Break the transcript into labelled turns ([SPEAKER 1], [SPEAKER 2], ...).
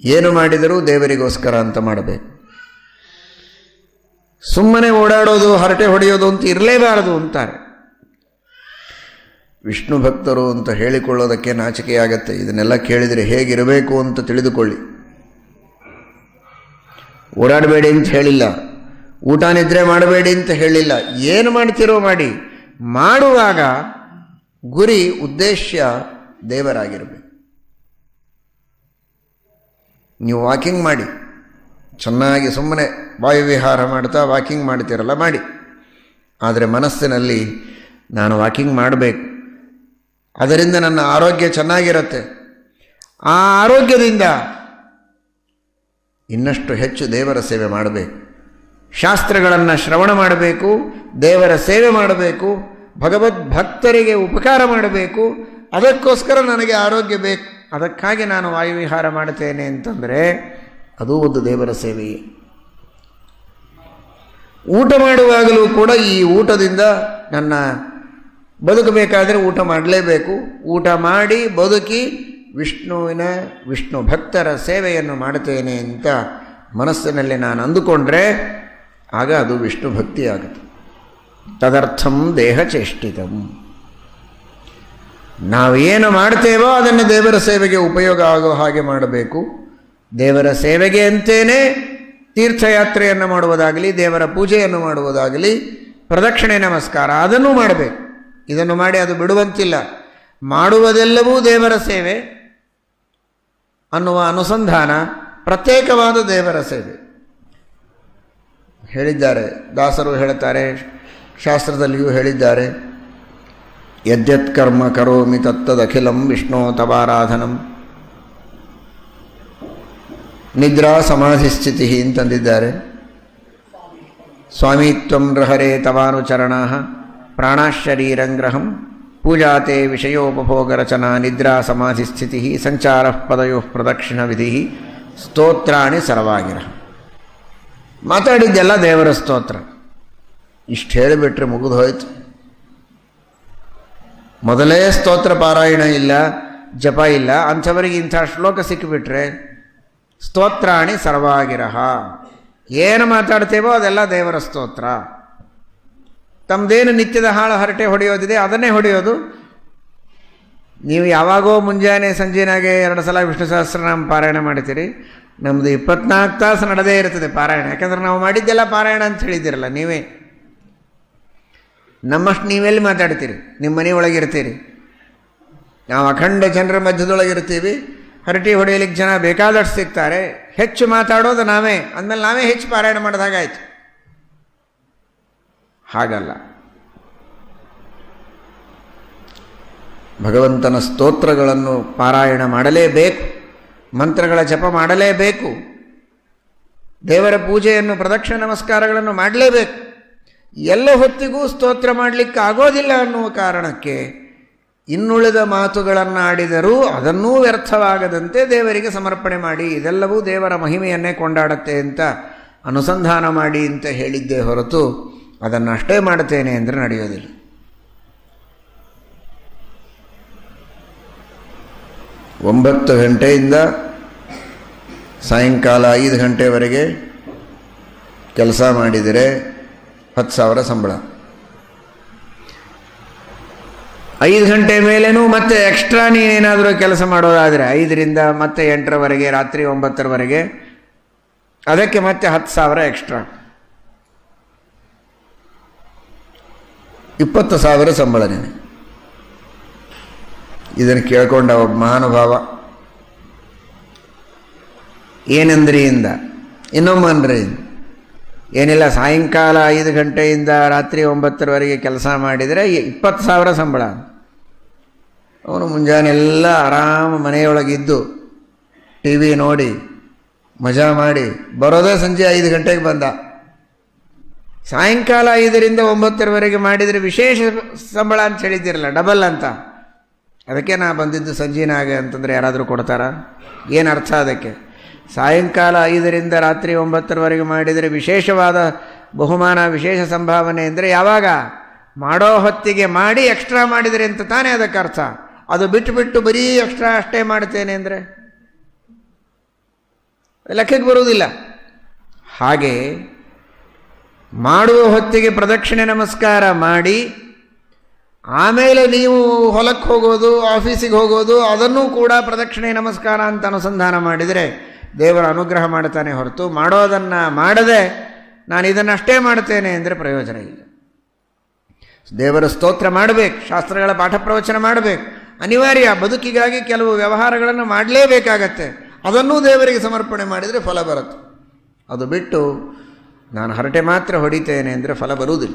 [SPEAKER 1] ಏನು ಮಾಡಿದರೂ ದೇವರಿಗೋಸ್ಕರ ಅಂತ ಮಾಡಬೇಕು. ಸುಮ್ಮನೆ ಓಡಾಡೋದು, ಹರಟೆ ಹೊಡೆಯೋದು ಅಂತ ಇರಲೇಬಾರದು ಅಂತಾರೆ. ವಿಷ್ಣು ಭಕ್ತರು ಅಂತ ಹೇಳಿಕೊಳ್ಳೋದಕ್ಕೆ ನಾಚಿಕೆಯಾಗತ್ತೆ. ಇದನ್ನೆಲ್ಲ ಕೇಳಿದರೆ ಹೇಗಿರಬೇಕು ಅಂತ ತಿಳಿದುಕೊಳ್ಳಿ. ಓಡಾಡಬೇಡಿ ಅಂತ ಹೇಳಿಲ್ಲ. ಊಟ ನಿದ್ರೆ ಮಾಡಬೇಡಿ ಅಂತ ಹೇಳಿಲ್ಲ. ಏನು ಮಾಡ್ತಿರೋ ಮಾಡಿ. ಮಾಡುವಾಗ ಗುರಿ ಉದ್ದೇಶ ದೇವರಾಗಿರಬೇಕು. ನೀವು ವಾಕಿಂಗ್ ಮಾಡಿ. ಚೆನ್ನಾಗಿ ಸುಮ್ಮನೆ ವಾಯುವಿಹಾರ ಮಾಡ್ತಾ ವಾಕಿಂಗ್ ಮಾಡ್ತೀರಲ್ಲ, ಮಾಡಿ. ಆದರೆ ಮನಸ್ಸಿನಲ್ಲಿ ನಾನು ವಾಕಿಂಗ್ ಮಾಡಬೇಕು. ಅದರಿಂದ ನನ್ನ ಆರೋಗ್ಯ ಚೆನ್ನಾಗಿರುತ್ತೆ. ಆ ಆರೋಗ್ಯದಿಂದ ಇನ್ನಷ್ಟು ಹೆಚ್ಚು ದೇವರ ಸೇವೆ ಮಾಡಬೇಕು. ಶಾಸ್ತ್ರಗಳನ್ನು ಶ್ರವಣ ಮಾಡಬೇಕು, ದೇವರ ಸೇವೆ ಮಾಡಬೇಕು ಭಗವದ್ ಭಕ್ತರಿಗೆ ಉಪಕಾರ ಮಾಡಬೇಕು, ಅದಕ್ಕೋಸ್ಕರ ನನಗೆ ಆರೋಗ್ಯ ಬೇಕು. ಅದಕ್ಕಾಗಿ ನಾನು ವಾಯುವಿಹಾರ ಮಾಡುತ್ತೇನೆ ಅಂತಂದರೆ, ಅದು ಒಂದು ದೇವರ ಸೇವೆಯೇ. ಊಟ ಮಾಡುವಾಗಲೂ ಕೂಡ ಈ ಊಟದಿಂದ ನನ್ನ ಬದುಕಬೇಕಾದರೆ ಊಟ ಮಾಡಲೇಬೇಕು. ಊಟ ಮಾಡಿ ಬದುಕಿ ವಿಷ್ಣುವಿನ ವಿಷ್ಣು ಭಕ್ತರ ಸೇವೆಯನ್ನು ಮಾಡುತ್ತೇನೆ ಅಂತ ಮನಸ್ಸಿನಲ್ಲಿ ನಾನು ಅಂದುಕೊಂಡ್ರೆ, ಆಗ ಅದು ವಿಷ್ಣು ಭಕ್ತಿ ಆಗುತ್ತೆ ತದರ್ಥಂ ದೇಹ ಚೇಷ್ಟಿತಂ. ನಾವೇನು ಮಾಡ್ತೇವೋ ಅದನ್ನು ದೇವರ ಸೇವೆಗೆ ಉಪಯೋಗ ಆಗೋ ಹಾಗೆ ಮಾಡಬೇಕು. ದೇವರ ಸೇವೆಗೆ ಅಂತೇನೆ ತೀರ್ಥಯಾತ್ರೆಯನ್ನು ಮಾಡುವುದಾಗಲಿ, ದೇವರ ಪೂಜೆಯನ್ನು ಮಾಡುವುದಾಗಲಿ, ಪ್ರದಕ್ಷಿಣೆ ನಮಸ್ಕಾರ ಅದನ್ನು ಮಾಡಬೇಕು. ಇದನ್ನು ಮಾಡಿ ಅದು ಬಿಡುವಂತಿಲ್ಲ. ಮಾಡುವುದೆಲ್ಲವೂ ದೇವರ ಸೇವೆ ಅನ್ನುವ ಅನುಸಂಧಾನ ಪ್ರತ್ಯೇಕವಾದ ದೇವರ ಸೇವೆ. ಹೇಳಿದ್ದಾರೆ, ದಾಸರು ಹೇಳುತ್ತಾರೆ ಶಾಸ್ತ್ರದಲ್ಲಿಯೂ ಹೇಳಿದ್ದಾರೆ ಯದ್ಯತ್ ಕರ್ಮ ತತ್ತದಖಿಲಂ ವಿಷ್ಣೋ ತವಾರಾಧನಂ. ನಿದ್ರಾ ಸಮಾಧಿ ಸ್ಥಿತಿ ಅಂತಂದಿದ್ದಾರೆ. ಸ್ವಾಮಿತ್ವಂ ರಹರೇ ತವಾನುಚರಣ ಪ್ರಾಣಶರೀರಂಗ್ರಹಂ ಪೂಜಾತೆ ವಿಷಯೋಪಭೋಗರಚನಾ ನಿದ್ರಾ ಸಮಾಧಿ ಸ್ಥಿತಿ ಸಂಚಾರ ಪದಯೋ ಪ್ರದಕ್ಷಿಣ ವಿಧಿ ಸ್ತೋತ್ರಾಣಿ ಸರ್ವಾಗಿರ. ಮಾತಾಡಿದ್ದೆಲ್ಲ ದೇವರ ಸ್ತೋತ್ರ. ಇಷ್ಟು ಹೇಳಿಬಿಟ್ರೆ ಮುಗಿದು ಹೋಯ್ತು ಮೊದಲೇ ಸ್ತೋತ್ರ ಪಾರಾಯಣ ಇಲ್ಲ, ಜಪ ಇಲ್ಲ, ಅಂಥವರಿಗೆ ಇಂಥ ಶ್ಲೋಕ ಸಿಕ್ಕಿಬಿಟ್ರೆ ಸ್ತೋತ್ರಾಣಿ ಸರ್ವಾಗಿರಹ. ಏನು ಮಾತಾಡ್ತೇವೋ ಅದೆಲ್ಲ ದೇವರ ಸ್ತೋತ್ರ. ತಮ್ಮದೇನು ನಿತ್ಯದ ಹಾಳು ಹರಟೆ ಹೊಡೆಯೋದಿದೆ ಅದನ್ನೇ ಹೊಡೆಯೋದು. ನೀವು ಯಾವಾಗೋ ಮುಂಜಾನೆ ಸಂಜೆನಾಗೆ ಎರಡು ಸಲ ವಿಷ್ಣು ಸಹಸ್ರನಾಮ ಪಾರಾಯಣ ಮಾಡ್ತೀರಿ ನಮ್ಮದು ಇಪ್ಪತ್ನಾಲ್ಕು ತಾಸು ನಡೆದೇ ಇರ್ತದೆ ಪಾರಾಯಣ. ಯಾಕಂದ್ರೆ ನಾವು ಮಾಡಿದ್ದೆಲ್ಲ ಪಾರಾಯಣ ಅಂತ ಹೇಳಿದ್ದೀರಲ್ಲ ನೀವೇ. ನಮ್ಮಷ್ಟು ನೀವೆಲ್ಲಿ ಮಾತಾಡ್ತೀರಿ? ನಿಮ್ಮ ಮನೆಯೊಳಗಿರ್ತೀರಿ ನಾವು ಅಖಂಡ ಜನರ ಮಧ್ಯದೊಳಗಿರ್ತೀವಿ ಹರಟಿ ಹೊಡೆಯಲಿಕ್ಕೆ ಜನ ಬೇಕಾದಷ್ಟು ಸಿಗ್ತಾರೆ. ಹೆಚ್ಚು ಮಾತಾಡೋದು ನಾವೇ. ಅಂದಮೇಲೆ ನಾವೇ ಹೆಚ್ಚು ಪಾರಾಯಣ ಮಾಡಿದಾಗಾಯ್ತು ಹಾಗಲ್ಲ. ಭಗವಂತನ ಸ್ತೋತ್ರಗಳನ್ನು ಪಾರಾಯಣ ಮಾಡಲೇಬೇಕು. ಮಂತ್ರಗಳ ಜಪ ಮಾಡಲೇಬೇಕು. ದೇವರ ಪೂಜೆಯನ್ನು, ಪ್ರದಕ್ಷಿಣ ನಮಸ್ಕಾರಗಳನ್ನು ಮಾಡಲೇಬೇಕು. ಎಲ್ಲ ಹೊತ್ತಿಗೂ ಸ್ತೋತ್ರ ಮಾಡಲಿಕ್ಕೆ ಆಗೋದಿಲ್ಲ ಅನ್ನುವ ಕಾರಣಕ್ಕೆ ಇನ್ನುಳಿದ ಮಾತುಗಳನ್ನು ಆಡಿದರೂ ಅದನ್ನೂ ವ್ಯರ್ಥವಾಗದಂತೆ ದೇವರಿಗೆ ಸಮರ್ಪಣೆ ಮಾಡಿ, ಇದೆಲ್ಲವೂ ದೇವರ ಮಹಿಮೆಯನ್ನೇ ಕೊಂಡಾಡುತ್ತೆ ಅಂತ ಅನುಸಂಧಾನ ಮಾಡಿ ಅಂತ ಹೇಳಿದ್ದೇ ಹೊರತು ಅದನ್ನು ಅಷ್ಟೇ ಮಾಡುತ್ತೇನೆ ಅಂದರೆ ನಡೆಯೋದಿಲ್ಲ. ಒಂಬತ್ತು ಗಂಟೆಯಿಂದ ಸಾಯಂಕಾಲ ಐದು ಗಂಟೆವರೆಗೆ ಕೆಲಸ ಮಾಡಿದರೆ ಹತ್ತು ಸಾವಿರ ಸಂಬಳ. ಐದು ಗಂಟೆ ಮೇಲೇನೂ ಮತ್ತೆ ಎಕ್ಸ್ಟ್ರಾ ನೀನೇನಾದರೂ ಕೆಲಸ ಮಾಡೋದಾದರೆ ಐದರಿಂದ ಮತ್ತೆ ಎಂಟರವರೆಗೆ ರಾತ್ರಿ ಒಂಬತ್ತರವರೆಗೆ ಅದಕ್ಕೆ ಮತ್ತೆ ಹತ್ತು ಸಾವಿರ ಎಕ್ಸ್ಟ್ರಾ ಇಪ್ಪತ್ತು ಸಾವಿರ ಸಂಬಳ ನೀನು ಇದನ್ನು ಕೇಳ್ಕೊಂಡ ಒಬ್ಬ ಮಹಾನುಭಾವ ಏನಂದ್ರಿಯಿಂದ ಇನ್ನೊಮ್ಮನ್ರಿ. ಏನಿಲ್ಲ, ಸಾಯಂಕಾಲ ಐದು ಗಂಟೆಯಿಂದ ರಾತ್ರಿ ಒಂಬತ್ತರವರೆಗೆ ಕೆಲಸ ಮಾಡಿದರೆ ಇಪ್ಪತ್ತು ಸಾವಿರ ಸಂಬಳ. ಅವನು ಮುಂಜಾನೆ ಎಲ್ಲ ಆರಾಮ ಮನೆಯೊಳಗಿದ್ದು, ಟಿ ವಿ ನೋಡಿ, ಮಜಾ ಮಾಡಿ, ಬರೋದೇ ಸಂಜೆ ಐದು ಗಂಟೆಗೆ ಬಂದ. ಸಾಯಂಕಾಲ ಐದರಿಂದ ಒಂಬತ್ತರವರೆಗೆ ಮಾಡಿದರೆ ವಿಶೇಷ ಸಂಬಳ ಅಂತ ಹೇಳಿದ್ದೀರಲ್ಲ, ಡಬಲ್ ಅಂತ. ಅದಕ್ಕೆ ನಾ ಬಂದಿದ್ದು ಸಂಜೆನಾಗ ಅಂತಂದರೆ ಯಾರಾದರೂ ಕೊಡ್ತಾರಾ? ಏನು ಅರ್ಥ ಅದಕ್ಕೆ? ಸಾಯಂಕಾಲ ಐದರಿಂದ ರಾತ್ರಿ ಒಂಬತ್ತರವರೆಗೆ ಮಾಡಿದರೆ ವಿಶೇಷವಾದ ಬಹುಮಾನ, ವಿಶೇಷ ಸಂಭಾವನೆ ಅಂದರೆ ಯಾವಾಗ? ಮಾಡೋ ಹೊತ್ತಿಗೆ ಮಾಡಿ ಎಕ್ಸ್ಟ್ರಾ ಮಾಡಿದರೆ ಅಂತ ತಾನೇ ಅದಕ್ಕೆ ಅರ್ಥ. ಅದು ಬಿಟ್ಟು ಬಿಟ್ಟು ಬರೀ ಎಕ್ಸ್ಟ್ರಾ ಅಷ್ಟೇ ಮಾಡ್ತೇನೆ ಅಂದರೆ? ಲೆಕ್ಕಕ್ಕೆ ಬರುವುದಿಲ್ಲ. ಹಾಗೆ ಮಾಡುವ ಹೊತ್ತಿಗೆ ಪ್ರದಕ್ಷಿಣೆ ನಮಸ್ಕಾರ ಮಾಡಿ, ಆಮೇಲೆ ನೀವು ಹೊಲಕ್ಕೆ ಹೋಗೋದು ಆಫೀಸಿಗೆ ಹೋಗೋದು, ಅದನ್ನೂ ಕೂಡ ಪ್ರದಕ್ಷಿಣೆ ನಮಸ್ಕಾರ ಅಂತ ಅನುಸಂಧಾನ ಮಾಡಿದರೆ ದೇವರ ಅನುಗ್ರಹ ಮಾಡ್ತಾನೆ ಹೊರತು ಮಾಡೋದನ್ನು ಮಾಡದೆ ನಾನು ಇದನ್ನಷ್ಟೇ ಮಾಡ್ತೇನೆ ಅಂದರೆ ಪ್ರಯೋಜನ ಇಲ್ಲ. ದೇವರ ಸ್ತೋತ್ರ ಮಾಡಬೇಕು, ಶಾಸ್ತ್ರಗಳ ಪಾಠ ಪ್ರವಚನ ಮಾಡಬೇಕು. ಅನಿವಾರ್ಯ, ಬದುಕಿಗಾಗಿ ಕೆಲವು ವ್ಯವಹಾರಗಳನ್ನು ಮಾಡಲೇಬೇಕಾಗತ್ತೆ. ಅದನ್ನೂ ದೇವರಿಗೆ ಸಮರ್ಪಣೆ ಮಾಡಿದರೆ ಫಲ ಬರುತ್ತೆ. ಅದು ಬಿಟ್ಟು ನಾನು ಹರಟೆ ಮಾತ್ರ ಹೊಡಿತೇನೆ ಅಂದರೆ ಫಲ ಬರುವುದಿಲ್ಲ.